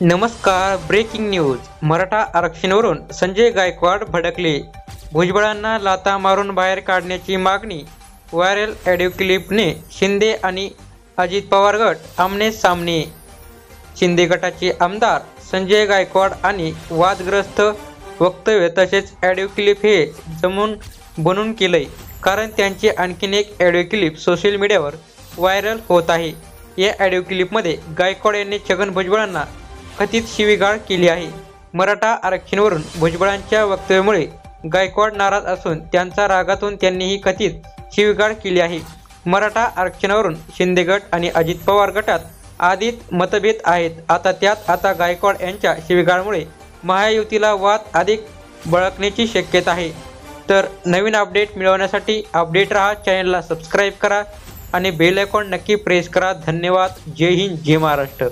नमस्कार breaking news Maratha आरक्षणावरून संजय गायकवाड भडकले. भुजबळांना लाता मारून बाहेर काढण्याची मागणी. व्हायरल ऑडिओ क्लिपने शिंदे आणि अजित पवार गट आमने सामने. शिंदे गटाचे आमदार संजय गायकवाड आणि वादग्रस्त वक्तव्य तसेच ऑडिओ क्लिप हे जमून बनून केलंय. कारण त्यांची आणखीन एक ऑडिओ क्लिप सोशल मीडियावर व्हायरल होत आहे. या ऑडिओ क्लिपमध्ये गायकवाड यांनी छगन भुजबळांना कथित शिवीगाळ केली आहे. मराठा आरक्षणवरून भुजबळांच्या वक्तव्यामुळे गायकवाड नाराज असून त्यांचा रागातून त्यांनी ही कथित शिवीगाळ केली आहे. मराठा आरक्षणावरून शिंदे गट आणि अजित पवार गटात आधीच मतभेद आहेत. आता त्यात आता गायकवाड यांच्या शिवीगाळमुळे महायुतीला वाद अधिक बळकण्याची शक्यता आहे. तर नवीन अपडेट मिळवण्यासाठी अपडेट राहा चॅनलला सबस्क्राईब करा आणि बेल आयकॉन नक्की प्रेस करा. धन्यवाद. जय हिंद जय महाराष्ट्र.